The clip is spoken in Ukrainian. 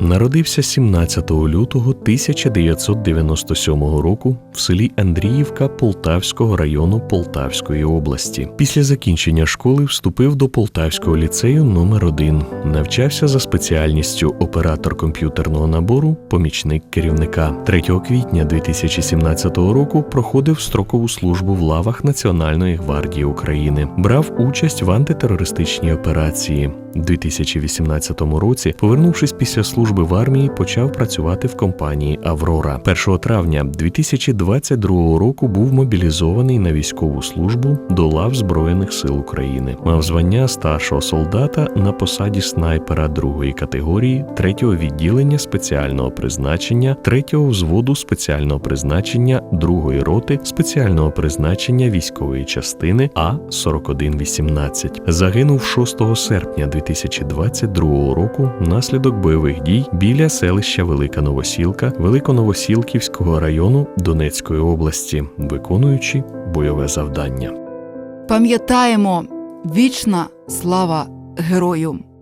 народився 17 лютого 1997 року в селі Андріївка Полтавського району Полтавської області. Після закінчення школи вступив до Полтавського ліцею номер 1 Навчався за спеціальністю оператор комп'ютерного набору, помічник керівника. 3 квітня 2017 року проходив строкову службу в лавах Національної гвардії України. Брав участь в антитерористичній операції. У 2018 році, повернувшись після служби в армії, почав працювати в компанії Аврора. 1 травня 2022 року був мобілізований на військову службу до лав Збройних сил України. Мав звання старшого солдата на посаді снайпера другої категорії, третього відділення спеціального призначення, третього взводу спеціального призначення другої роти спеціального призначення військової частини А 4118 Загинув 6 серпня 2022 року внаслідок бойових дій біля селища Велика Новосілка Великоновосілківського району Донецької області, виконуючи бойове завдання. Пам'ятаємо вічна слава герою!